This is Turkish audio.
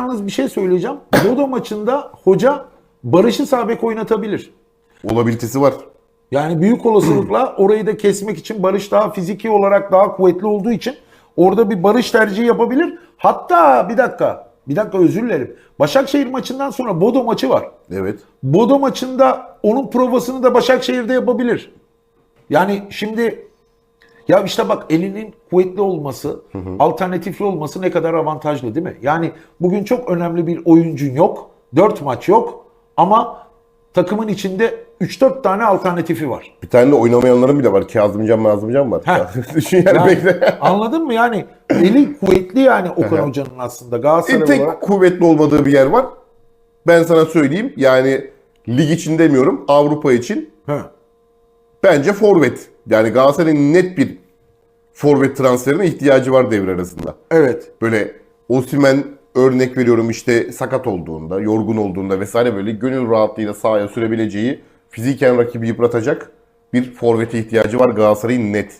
Yalnız bir şey söyleyeceğim. Bodo maçında hoca Barış'ı sağ bek oynatabilir. Olabilitesi var. Yani büyük olasılıkla orayı da kesmek için Barış daha fiziki olarak daha kuvvetli olduğu için orada bir Barış tercihi yapabilir. Hatta bir dakika, bir dakika özür dilerim. Başakşehir maçından sonra Bodo maçı var. Evet. Bodo maçında onun provasını da Başakşehir'de yapabilir. Yani şimdi ya işte bak elinin kuvvetli olması, alternatifli olması ne kadar avantajlı değil mi? Yani bugün çok önemli bir oyuncun yok. 4 maç yok ama takımın içinde 3-4 tane alternatifi var. Bir tane de oynamayanların bile var. Kazımcan Mazımcan var. Heh. Düşün yani, Yani, bekle. anladın mı? Yani eli kuvvetli yani Okan Hoca'nın aslında Galatasaray tek olarak. kuvvetli olmadığı bir yer var. Ben sana söyleyeyim. Yani lig için demiyorum. Avrupa için He. bence forvet. Yani Galatasaray'ın net bir forvet transferine ihtiyacı var devre arasında. Evet. Böyle Osimhen örnek veriyorum işte sakat olduğunda, yorgun olduğunda vesaire böyle gönül rahatlığıyla sahaya sürebileceği fiziken rakibi yıpratacak bir forvete ihtiyacı var Galatasaray'ın net.